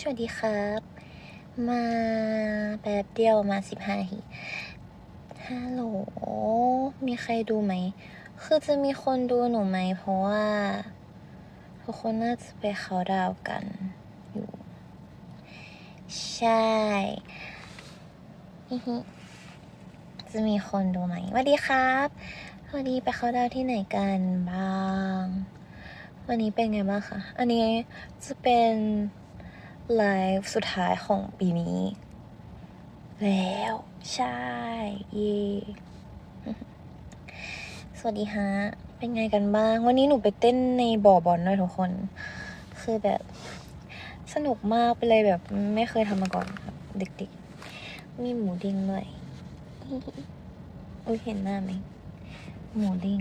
สวัสดีครับ มาแป๊บเดียวมาสิบห้าทีฮัลโหล มีใครดูไหม คือจะมีคนดูหนูไหม เพราะว่าทุกคนน่าจะไปเขาดาวกันอยู่ ใช่จะมีคนดูไหมสวัสดีครับสวัสดีไปเขาดาวที่ไหนกันบ้าง วันนี้เป็นไงบ้างคะ อันนี้จะเป็น ไลฟ์สุดท้ายของปีนี้ แล้ว ใช่ เย่สวัสดีฮะ เป็นไงกันบ้าง วันนี้หนูไปเต้นในบ่อบอลด้วยทุกคน คือแบบ สนุกมากไปเลยแบบ ไม่เคยทำมาก่อนครับเด็กๆ มีหมูดิ้งด้วยอุ้ยเห็นหน้าไหม หมูดิ้ง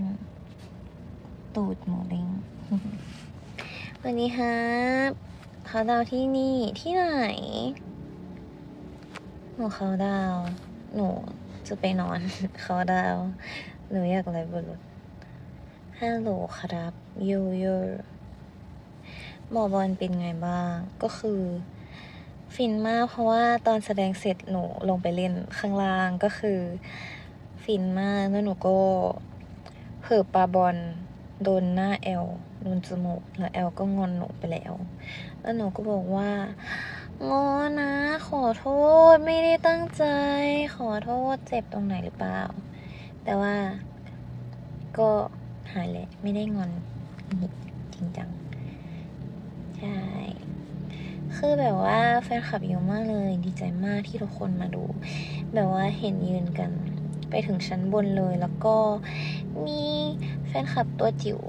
ตูดหมูดิ้งวันนี้ฮะ เขาดาวที่นี่ที่ไหน หนูเขาดาว หนูจะไปนอน เขาดาว หนูอยากไลฟ์บนรถฮัลโหลครับยโย่หมอบอลเป็นไงบ้าง ก็คือ ฟินมากเพราะว่าตอนแสดงเสร็จหนูลงไปเล่นข้างล่างก็คือ ฟินมากแล้วหนูก็เผลอปาบอลโดนหน้าแอล โดนจมูกแล้วแอลก็งอนหนูไปแล้ว แล้วหนูก็บอกว่างอนะ ขอโทษไม่ได้ตั้งใจ ขอโทษเจ็บตรงไหนหรือเปล่า แต่ว่าก็หายแหละไม่ได้งอนจริงจังใช่คือแบบว่าแฟนคลับเยอะมากเลย ดีใจมากที่ทุกคนมาดู แบบว่าเห็นยืนกันไปถึงชั้นบนเลย แล้วก็มีแฟนคลับตัวจิ๋ว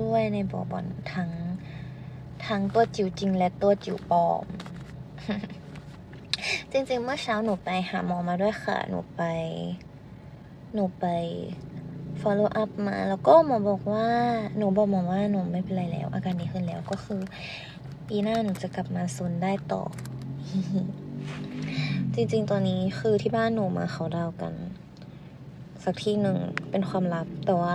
ด้วยในบ่อบอลทั้งทั้งตัวจิ๋วจริงและตัวจิ๋วปลอม จริงๆ เมื่อเช้าหนูไปหาหมอมาด้วยค่ะ หนูไป หนูไป follow up มา แล้วก็หมอบอกว่า หนูบอกหมอว่าหนูไม่เป็นไรแล้ว อาการดีขึ้นแล้วก็คือ ปีหน้าหนูจะกลับมาซนได้ต่อ จริงๆ ตอนนี้คือที่บ้านหนูมาเขาดาวกัน สักที่หนึ่งเป็นความลับ แต่ว่า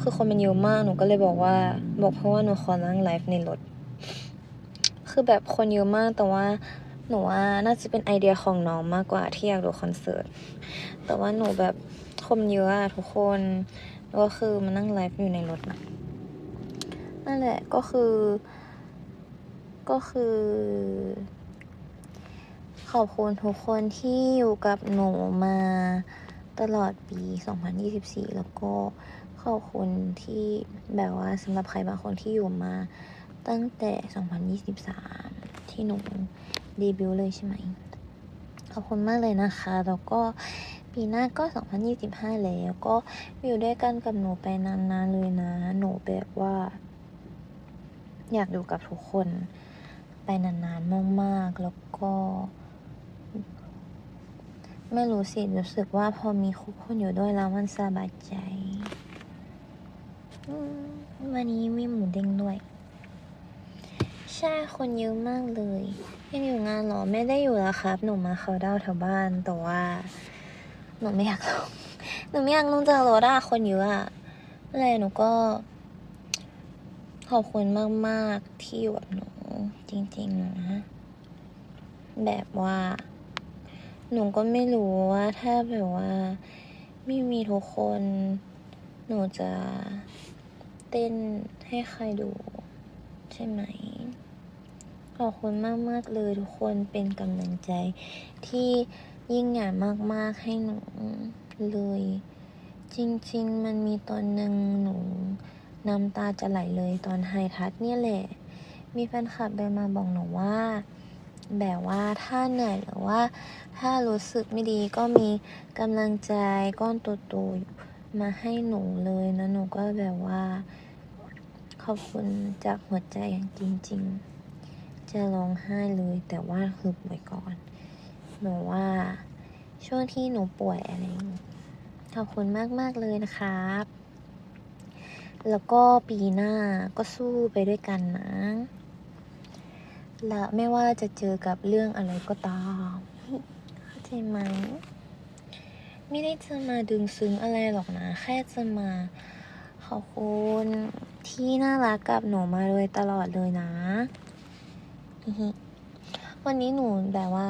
คือคนมันเยอะมากหนูก็เลยบอกว่า บอกเพราะว่าหนูขอนั่งไลฟ์ในรถคือแบบคนเยอะมากแต่ว่าหนูว่าน่าจะเป็นไอเดียของน้องมากกว่าที่อยากดูคอนเสิร์ตแต่ว่าหนูแบบคนเยอะอะทุกคนแล้วก็คือมานั่งไลฟ์อยู่ในรถนั่นแหละก็คือ ก็คือ ขอบคุณทุกคนที่อยู่กับหนูมา ตลอดปี 2024 แล้วก็ขอบคุณที่แบบว่าสำหรับใครบางคนที่อยู่มาตั้งแต่ 2023 ที่หนูเดบิวต์เลยใช่ไหม ขอบคุณมากเลยนะคะ แล้วก็ปีหน้าก็ 2025 แล้วก็อยู่ด้วยกันกับหนูไปนานๆเลยนะ หนูแบบว่า อยากอยู่กับทุกคนไปนานๆมากๆ แล้วก็ ไม่รู้สิ รู้สึกว่าพอมีคุกคนอยู่ด้วยแล้วมันสบายใจวันนี้มีหมูเด้งด้วย ใช่คนเยอะมากเลย ยังอยู่งานเหรอ ไม่ได้อยู่แล้วครับ หนูมาเขาน์ดาแถวบ้าน แต่ว่า หนูไม่อยากลง หนูไม่อยากลงจากรถอะคนเยอะอะอะไรหนูก็ ขอบคุณมาก ๆ ที่อยู่กับหนู จริง ๆ นะ แบบว่า หนูก็ไม่รู้ว่าถ้าแบบว่า ไม่มีทุกคน หนูจะเต้นให้ใครดู ใช่ไหม ขอบคุณมากๆเลยทุกคนเป็นกำลังใจ ที่ยิ่งใหญ่มากๆให้หนูเลย จริง ๆ มันมีตอนหนึ่งหนูน้ำตาจะไหลเลยตอนไฮทัชเนี่ยแหละ มีแฟนคลับเดินมาบอกหนูว่า แบบว่าถ้าเหนื่อยหรือว่า ถ้ารู้สึกไม่ดีก็มีกำลังใจก้อนโตๆมาให้หนูเลยนะหนูก็แบบว่า ขอบคุณจากหัวใจอย่างจริง ๆ จะร้องไห้เลยแต่ว่าฮึบไว้ก่อน หนูว่าช่วงที่หนูป่วยอะไรขอบคุณมากๆเลยนะครับ แล้วก็ปีหน้าก็สู้ไปด้วยกันนะ และไม่ว่าจะเจอกับเรื่องอะไรก็ตามเข้าใจไหมไม่ได้จะมาดึงซึ้งอะไรหรอกนะ แค่จะมาขอบคุณที่น่ารักกับหนูมาโดยตลอดเลยนะ วันนี้หนูแบบว่า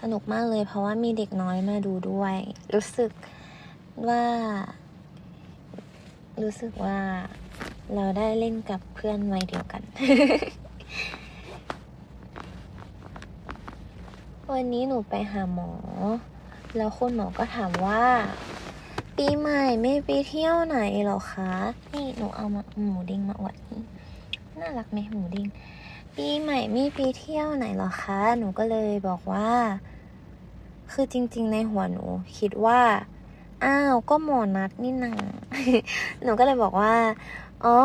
สนุกมากเลย เพราะว่ามีเด็กน้อยมาดูด้วย รู้สึกว่า รู้สึกว่าเราได้เล่นกับเพื่อนวัยเดียวกัน วันนี้หนูไปหาหมอ แล้วคุณหมอก็ถามว่า ปีใหม่ไม่ไปเที่ยวไหนหรอคะ นี่หนูเอามาหมูดิ้งมาอวดนี่น่ารักไหมหมูดิ้งปีใหม่ไม่ไปเที่ยวไหนหรอคะ หนูก็เลยบอกว่า คือจริง ๆ ในหัวหนู คิดว่า อ้าวก็หมอนัดนี่นาหนูก็เลยบอกว่า อ๋อ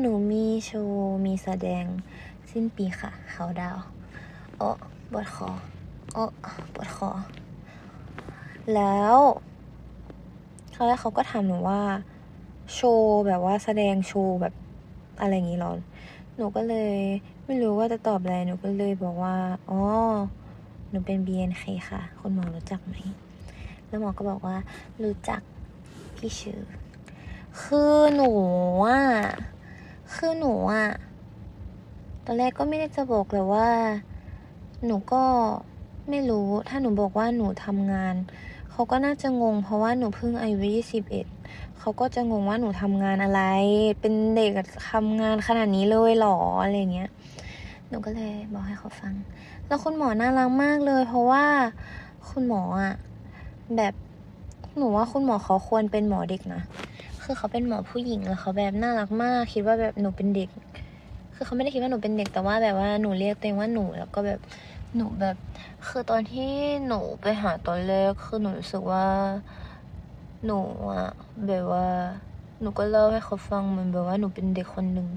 หนูมีโชว์มีแสดงสิ้นปีค่ะ เขาดาวโอ้ปวดคอ โอ้ปวดคอ แล้วเขาแล้วเขาก็ถามหนูว่า โชว์แบบว่าแสดงโชว์แบบอะไรอย่างนี้หรอ หนูก็เลย ไม่รู้ว่าจะตอบอะไร หนูก็เลยบอกว่า อ๋อ หนูเป็น BNK ค่ะ คุณหมอรู้จักไหม แล้วหมอก็บอกว่า รู้จักพี่ชื่อ คือหนูอะ คือหนูอะ ตอนแรกก็ไม่ได้จะบอกเลยว่า หนูก็ ไม่รู้ถ้าหนูบอกว่าหนูทำงาน เขาก็น่าจะงง เพราะว่าหนูเพิ่งอายุยี่สิบเอ็ดเขาก็จะงงว่าหนูทำงานอะไร เป็นเด็กทำงานขนาดนี้เลยหรออะไรเงี้ยหนูก็เลยบอกให้เขาฟัง แล้วคุณหมอน่ารักมากเลย เพราะว่าคุณหมออะแบบหนูว่าคุณหมอเขาควรเป็นหมอเด็กนะคือเขาเป็นหมอผู้หญิงแล้วเขาแบบน่ารักมาก คิดว่าแบบหนูเป็นเด็ก คือเขาไม่ได้คิดว่าหนูเป็นเด็กแต่ว่าแบบว่าหนูเรียกตัวเองว่าหนูแล้วก็แบบหนูแบบ คือตอนที่หนูไปหาตอนแรกคือหนูรู้สึกว่า หนูอะแบบว่า หนูก็เล่าให้เขาฟังเหมือนแบบว่าหนูเป็นเด็กคนหนึ่ง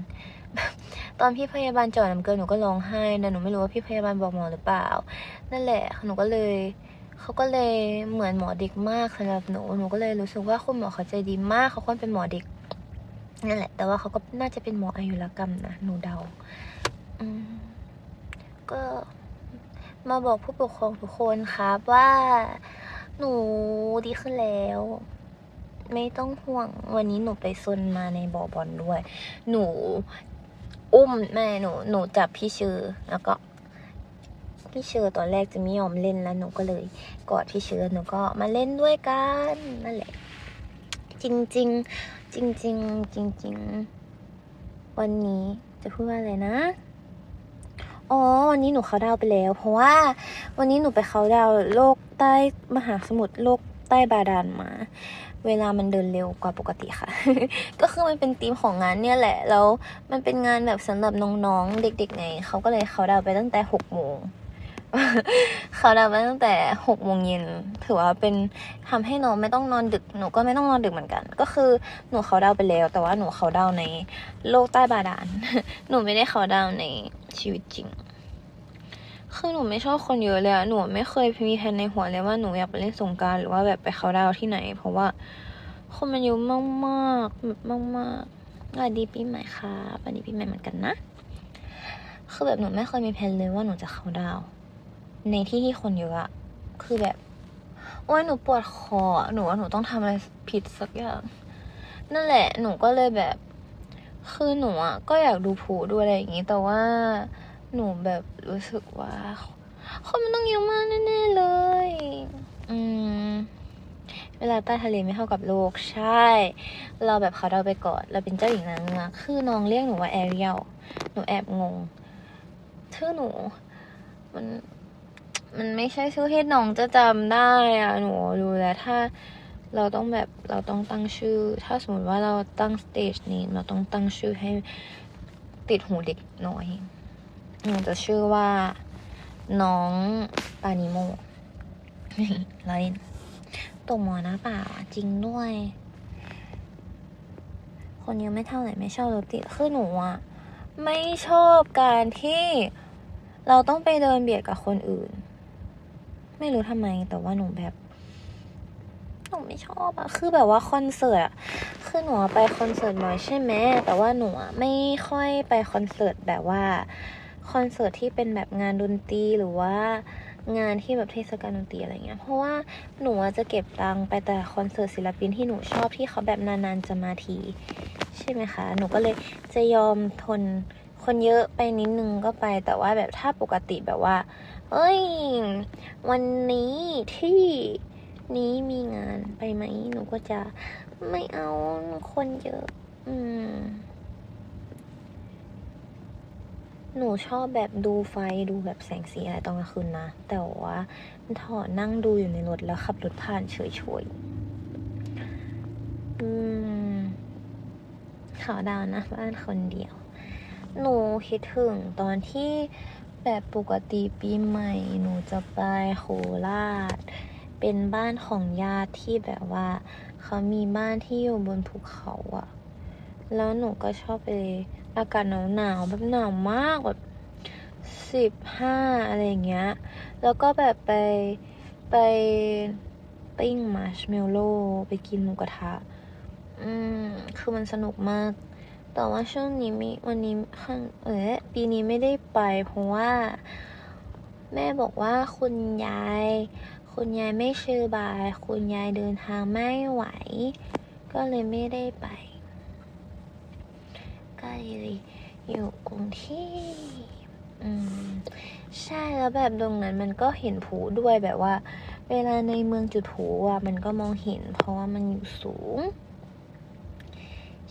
ตอนพี่พยาบาลเจาะน้ำเกลือหนูก็ร้องไห้นะหนูไม่รู้ว่าพี่พยาบาลบอกหมอหรือเปล่า นั่นแหละหนูก็เลยเขาก็เลยเหมือนหมอเด็กมากสำหรับหนูหนูก็เลยรู้สึกว่าคุณหมอเขาใจดีมากเขาควรเป็นหมอเด็ก นั่นแหละ แต่ว่าเขาก็น่าจะเป็นหมออายุรกรรมนะหนูเดาก็มาบอกผู้ปกครองทุกคนครับว่าหนูดีขึ้นแล้ว ไม่ต้องห่วงวันนี้หนูไปซนมาในบ่อบอลด้วย หนูอุ้มแม่หนูหนูจับพี่ชื่อแล้วก็พี่เชอร์ตอนแรกจะไม่ยอมเล่นแล้วหนูก็เลยกอดพี่เชอร์หนูก็มาเล่นด้วยกันนั่นแหละ จริง จริงๆจริงจริงๆจริงวันนี้จะพูดว่าอะไรนะ อ๋อ วันนี้หนูเขาดาวไปแล้ว เพราะว่าวันนี้หนูไปเขาดาวโลกใต้มหาสมุทรโลกใต้บาดาลมา เวลามันเดินเร็วกว่าปกติค่ะ ก็คือมันเป็นธีมของงานเนี่ยแหละ แล้วมันเป็นงานแบบสำหรับน้องๆ เด็กๆไงเขาก็เลยเขาดาวไปตั้งแต่หกโมง เขาดาวน์ไปตั้งแต่หกโมงเย็นถือว่าเป็นทำให้น้องไม่ต้องนอนดึกหนูก็ไม่ต้องนอนดึกเหมือนกัน ก็คือหนูเขาดาวไปแล้ว แต่ว่าหนูเขาดาวในโลกใต้บาดาลหนูไม่ได้เขาดาวในชีวิตจริงคือหนูไม่ชอบคนเยอะเลยอะหนูไม่เคยมีแผนในหัวเลยว่าหนูอยากไปเล่นสงการหรือว่าแบบไปเขาดาวที่ไหน เพราะว่าคนมันเยอะมากมากแบบมากสวัสดีปีใหม่ค่ะสวัสดีปีใหม่เหมือนกันนะ คือแบบหนูไม่เคยมีแผนเลยว่าหนูจะเขาดาว ในที่ที่คนเยอะอะคือแบบ โอ้ยหนูปวดคอ หนูว่าหนูต้องทำอะไรผิดสักอย่าง นั่นแหละ หนูก็เลยแบบ คือหนูอะก็อยากดูผูด้วยอะไรอย่างงี้ แต่ว่าหนูแบบรู้สึกว่าคนมันต้องเยอะมากแน่ๆเลย อืม เวลาใต้ทะเลไม่เท่ากับโลก ใช่ เราแบบเขาเดาไปก่อนเราเป็นเจ้าหญิงนางเงือกคือน้องเรียกหนูว่าแอเรียล หนูแอบงงชื่อหนู มัน มันไม่ใช่ชื่อที่น้องจะจำได้อะหนูรู้แล้วถ้าเราต้องแบบเราต้องตั้งชื่อ ถ้าสมมติว่าเราตั้งสเตจนี้เราต้องตั้งชื่อให้ติดหูเด็กน้อยหนูจะชื่อว่า น้องปานิโมเราเล่นตกหมอนะป่าจริงด้วย คนเยอะไม่เท่าไหร่ไม่ชอบรถติดคือหนูอะไม่ชอบการที่เราต้องไปเดินเบียดกับคนอื่น ไม่รู้ทำไม แต่ว่าหนูแบบหนูไม่ชอบอะคือแบบว่าคอนเสิร์ตอะคือหนูไปคอนเสิร์ตบ่อยใช่ไหมแต่ว่าหนูไม่ค่อยไปคอนเสิร์ตแบบว่าคอนเสิร์ตที่เป็นแบบงานดนตรีหรือว่างานที่แบบเทศกาลดนตรีอะไรเงี้ย เพราะว่าหนูจะเก็บตังค์ไปแต่คอนเสิร์ตศิลปินที่หนูชอบที่เขาแบบนานๆจะมาที ใช่ไหมคะ หนูก็เลยจะยอมทนคนเยอะไปนิดนึงก็ไป แต่ว่าแบบถ้าปกติแบบว่า เอ้ย วันนี้ที่นี้มีงานไปไหม หนูก็จะไม่เอาคนเยอะ อืม หนูชอบแบบดูไฟดูแบบแสงสีอะไรตอนกลางคืนนะ แต่ว่าถอนั่งดูอยู่ในรถแล้วขับรถผ่านเฉยๆ อืมขาวดาวนะบ้านคนเดียว หนูคิดถึงตอนที่ แบบปกติปีใหม่หนูจะไปโคราช เป็นบ้านของญาติที่แบบว่า เขามีบ้านที่อยู่บนภูเขาอะแล้วหนูก็ชอบไปอากาศหนาวหนาวๆแบบหนาวมากแบบสิบห้าอะไรอย่างเงี้ย แล้วก็แบบไปไปปิ้งมาร์ชเมลโล่ไปกินหมูกระทะ อืม คือมันสนุกมาก แต่ว่าช่วงนี้มีวันนี้ข้างเออปีนี้ไม่ได้ไปเพราะว่า แม่บอกว่าคุณยาย คุณยายไม่สบาย คุณยายเดินทางไม่ไหว ก็เลยไม่ได้ไปก็เลยอยู่กรุงเทพอืมใช่แล้วแบบตรงนั้นมันก็เห็นผูด้วยแบบว่า เวลาในเมืองจุดผูอะมันก็มองเห็น เพราะว่ามันอยู่สูง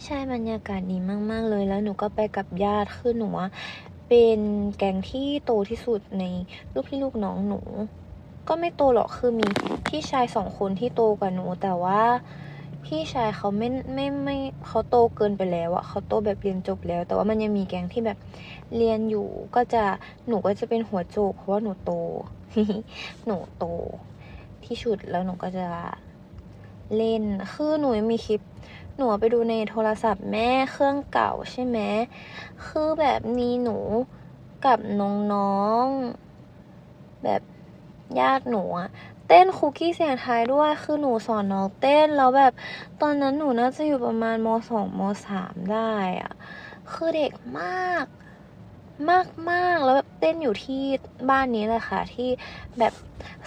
ใช่บรรยากาศดีมาก ๆ เลยแล้วหนูก็ไปกับญาติคือหนูอะเป็นแกงที่โตที่สุดในลูกพี่ลูกน้องหนู ก็ไม่โตหรอกคือมีพี่ชายสองคนที่โตกว่าหนู แต่ว่าพี่ชายเขาไม่ไม่ไม่เขาโตเกินไปแล้วอะเขาโตแบบเรียนจบแล้ว แต่ว่ามันยังมีแกงที่แบบเรียนอยู่ก็จะหนูก็จะเป็นหัวโจกเพราะว่าหนูโต หนูโตที่สุดแล้วหนูก็จะเล่นคือหนูมีคลิป หนูไปดูในโทรศัพท์แม่เครื่องเก่าใช่ไหมคือแบบมีหนูกับน้องๆแบบญาติหนูอะเต้นคุกกี้เสียงไทยด้วย คือหนูสอนน้องเต้นแล้วแบบตอนนั้นหนูน่าจะอยู่ประมาณมสองมสามได้อะคือเด็กมาก มากมากแล้วแบบเต้นอยู่ที่บ้านนี้เลยค่ะ ที่แบบ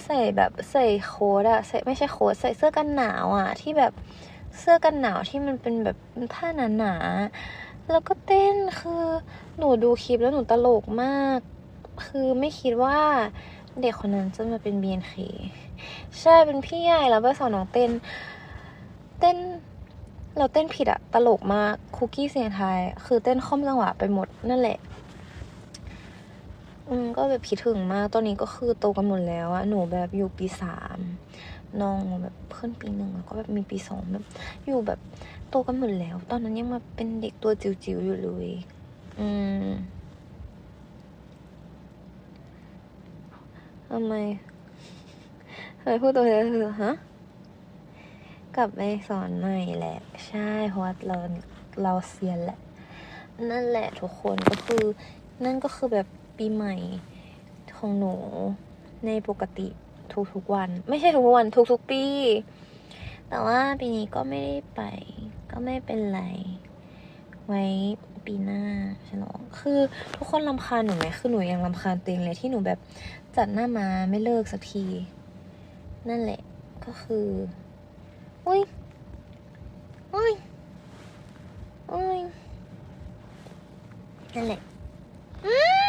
ใส่แบบใส่โค้ดอะใส่ไม่ใช่โค้ดใส่เสื้อกันหนาวอะที่แบบ เสื้อกันหนาวที่มันเป็นแบบผ้าหนาๆแล้วก็เต้นคือหนูดูคลิปแล้วหนูตลกมาก คือไม่คิดว่าเด็กคนนั้นจะมาเป็น BNK ใช่เป็นพี่ใหญ่แล้วไปสอนน้องเต้น เต้นเราเต้นผิดอะตลกมากคุกกี้เสียงไทย คือเต้นค่อมจังหวะไปหมดนั่นแหละ อืมก็แบบคิดถึงมากตอนนี้ก็คือโตกันหมดแล้วอะหนูแบบอยู่ปีสาม น้องแบบเพื่อนปีหนึ่งแล้วก็แบบมีปีสองแบบ อยู่แบบโตกันหมดแล้ว ตอนนั้นยังมาเป็นเด็กตัวจิ๋วๆอยู่เลย อืมทำไมทำไมพูดตัวเธอคือฮะกลับไปสอนใหม่แหละ ใช่เพราะว่าเราเราเซียนแหละ นั่นแหละทุกคนก็คือ นั่นก็คือแบบปีใหม่ของหนูในปกติ ทุกๆวัน ไม่ใช่ทุกวันทุกๆปี แต่ว่าปีนี้ก็ไม่ได้ไป ก็ไม่เป็นไร ไว้ปีหน้าฉลองคือทุกคนรำคาญหนูไหมคือหนูยังรำคาญตัวเองเลยที่หนูแบบจัดหน้ามาไม่เลิกสักที นั่นแหละก็คืออุ้ยอุ้ยอุ้ยนั่นแหละอืม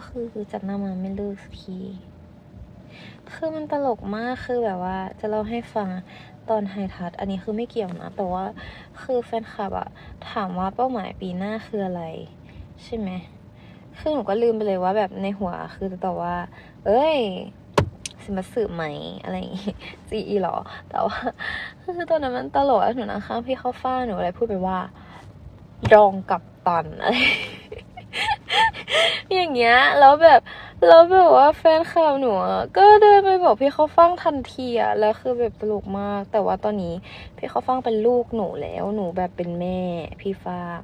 ก็คือจัดหน้ามาไม่เลิกสักทีคือมันตลกมากคือแบบว่า จะเล่าให้ฟังตอนไฮทัชอันนี้คือไม่เกี่ยวนะ แต่ว่าคือแฟนคลับอะถามว่าเป้าหมายปีหน้าคืออะไร ใช่ไหมคือหนูก็ลืมไปเลยว่าแบบในหัวคือจะตอบว่า เอ้ยสิมาสืบไหมอะไรอย่างงี้จีอีหรอ แต่ว่าคือตอนนั้นมันตลกอะหนูนะข้างพี่เข้าฟ้าหนูอะไรพูดไปว่า รองกับตันอะไร อย่างเงี้ยแล้วแบบแล้วแบบว่าแฟนคลับหนูก็เดินไปบอกพี่เขาฟังทันทีอะแล้วคือแบบตลกมาก แต่ว่าตอนนี้พี่เขาฟังเป็นลูกหนูแล้วหนูแบบเป็นแม่พี่ฟาง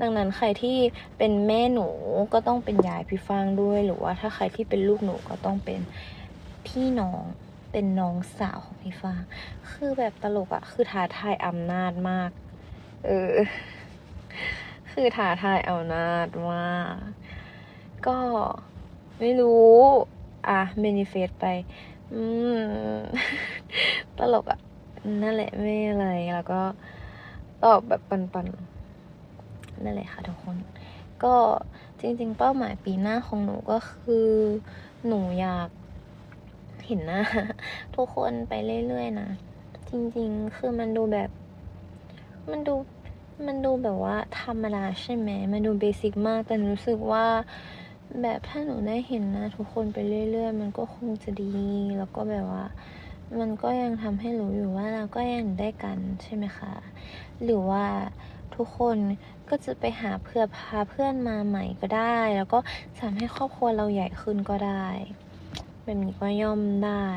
ดังนั้นใครที่เป็นแม่หนูก็ต้องเป็นยายพี่ฟางด้วยหรือว่าถ้าใครที่เป็นลูกหนูก็ต้องเป็นพี่น้องเป็นน้องสาวของพี่ฟางคือแบบตลกอะคือท้าทายอำนาจมาก เออ คือท้าทายอำนาจมาก ก็ไม่รู้ อะเมนิเฟสไป อืม ตลกอะนั่นแหละไม่อะไร แล้วก็ตอบแบบปันนั่นแหละค่ะทุกคน ก็จริง ๆ เป้าหมายปีหน้าของหนูก็คือหนูอยากเห็นหน้าทุกคนไปเรื่อยๆนะ จริง ๆ คือมันดูแบบ มันดูมันดูแบบว่าธรรมดาใช่ไหม มันดูเบสิกมากแต่หนูรู้สึกว่า แบบถ้าหนูได้เห็นนะ ทุกคนไปเรื่อย ๆ มันก็คงจะดี แล้วก็แบบว่า มันก็ยังทำให้รู้อยู่ว่าเราก็ยังได้กันใช่ไหมคะ หรือว่าทุกคนก็จะไปหาเพื่อพาเพื่อนมาใหม่ก็ได้ แล้วก็ทำให้ครอบครัวเราใหญ่ขึ้นก็ได้ แบบนี้ก็ย่อมได้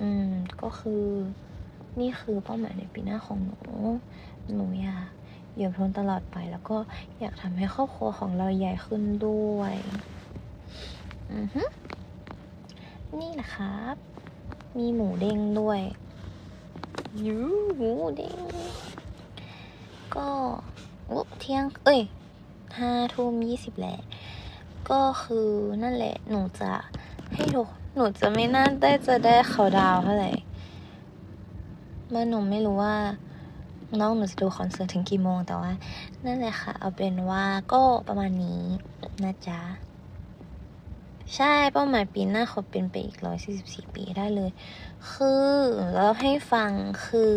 อืมก็คือ นี่คือเป้าหมายในปีหน้าของหนู หนูอยาก อยู่ทนตลอดไป แล้วก็อยากทำให้ครอบครัวของเราใหญ่ขึ้นด้วยอือฮึนี่แหละครับ มีหมูเด้งด้วยยูหมูเด้งก็อุ๊เที่ยง เอ้ยห้าทุ่มยี่สิบแหละก็คือนั่นแหละ หนูจะให้ทุกหนูจะไม่น่าได้จะได้เขาดาวเท่าไหร่เมื่อหนูไม่รู้ว่า น้องหนูจะดูคอนเสิร์ตถึงกี่โมงแต่ว่า นั่นแหละค่ะ เอาเป็นว่าก็ประมาณนี้นะจ๊ะ ใช่เป้าหมายปีหน้าเขาเป็นไปอีกร้อยสี่สิบสี่ปีได้เลย คือแล้วให้ฟังคือ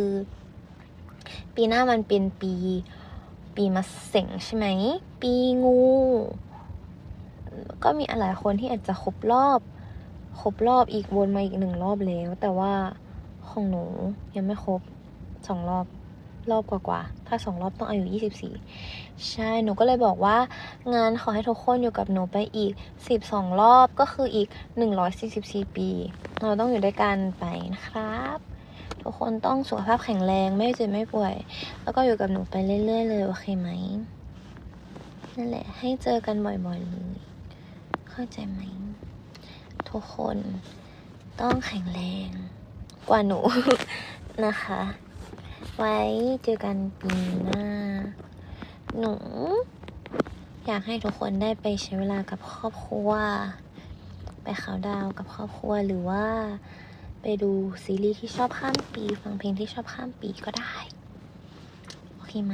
ปีหน้ามันเป็นปี ปีมะเส็งใช่ไหม ปีงู ก็มีหลายคนที่อาจจะครบรอบครบรอบอีกวนมาอีกหนึ่งรอบแล้ว แต่ว่าของหนูยังไม่ครบสองรอบ รอบกว่าๆ ถ้าสองรอบต้องอายุยี่สิบสี่ใช่ หนูก็เลยบอกว่า งานขอให้ทุกคนอยู่กับหนูไปอีกสิบสองรอบก็คืออีกหนึ่งร้อยสี่สิบสี่ปี เราต้องอยู่ด้วยกันไปนะครับ ทุกคนต้องสุขภาพแข็งแรงไม่เจ็บไม่ป่วย แล้วก็อยู่กับหนูไปเรื่อย ๆ เลย โอเคไหมนั่นแหละ ให้เจอกันบ่อยๆเลยเข้าใจไหม ทุกคนต้องแข็งแรงกว่าหนูนะคะ ไว้เจอกันปีหน้า หนู อยากให้ทุกคนได้ไปใช้เวลากับครอบครัว ไปเขาน์ดาวกับครอบครัวหรือว่า ไปดูซีรีส์ที่ชอบข้ามปี ฟังเพลงที่ชอบข้ามปีก็ได้ โอเคไหม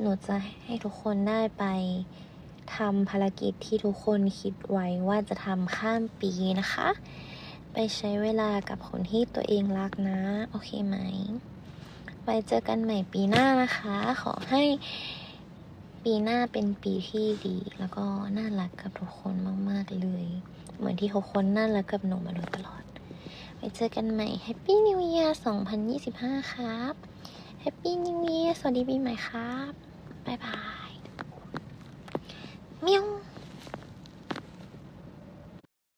หนูจะให้ทุกคนได้ไปทำภารกิจที่ทุกคนคิดไว้ว่าจะทำข้ามปีนะคะ ไปใช้เวลากับคนที่ตัวเองรักนะ โอเคไหม ไปเจอกันใหม่ปีหน้านะคะ ขอให้ปีหน้าเป็นปีที่ดี แล้วก็น่ารักกับทุกคนมากๆเลย เหมือนที่ทุกคนน่ารักกับหนูมาโดยตลอดไปเจอกันใหม่ Happy New Year 2025 ครับ Happy New Year สวัสดีปีใหม่ครับ บ๊ายบาย喵。